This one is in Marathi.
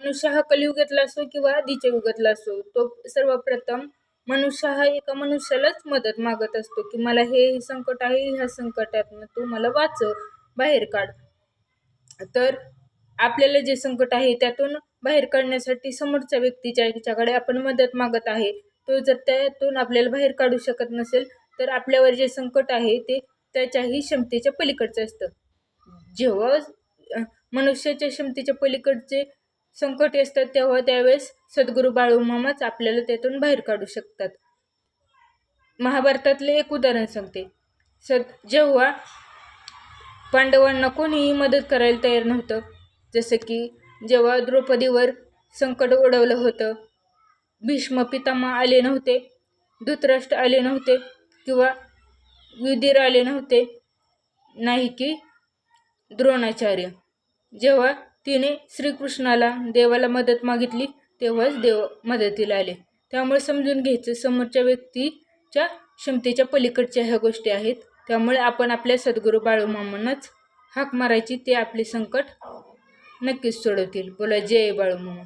मनुष्य हा कलियुगातला असो किंवा आधीच्या युगातला असो तो सर्वप्रथम मनुष्य हा एका मनुष्यालाच मदत मागत असतो की मला हे संकट आहे ह्या संकटातनं तू मला वाचव बाहेर काढ. तर आपल्याला जे संकट आहे त्यातून बाहेर काढण्यासाठी समोरच्या व्यक्तीच्या ह्याच्याकडे आपण मदत मागत आहे. तो जर त्यातून आपल्याला बाहेर काढू शकत नसेल तर आपल्यावर जे संकट आहे ते त्याच्याही क्षमतेच्या पलीकडचं असतं. जेव्हा मनुष्याच्या क्षमतेच्या पलीकडचे संकट असतात तेव्हा त्यावेळेस सद्गुरू बाळूमामाच आपल्याला त्यातून बाहेर काढू शकतात. महाभारतातले एक उदाहरण सांगते. सद जेव्हा पांडवांना कोणीही मदत करायला तयार नव्हतं जसं की जेव्हा द्रौपदीवर संकट ओढवलं होतं भीष्म पितामा आले नव्हते धृतराष्ट्र आले नव्हते किंवा विधीर आले नव्हते नाही की द्रोणाचार्य. जेव्हा तिने श्रीकृष्णाला देवाला मदत मागितली तेव्हाच देव मदतीला आले. त्यामुळे समजून घ्यायचं समोरच्या व्यक्तीच्या क्षमतेच्या पलीकडच्या ह्या गोष्टी आहेत. त्यामुळे आपण आपल्या सद्गुरू बाळूमामांनाच हाक मारायची ते आपले संकट नक्कीच सोडवतील. बोला जय बाळूमामा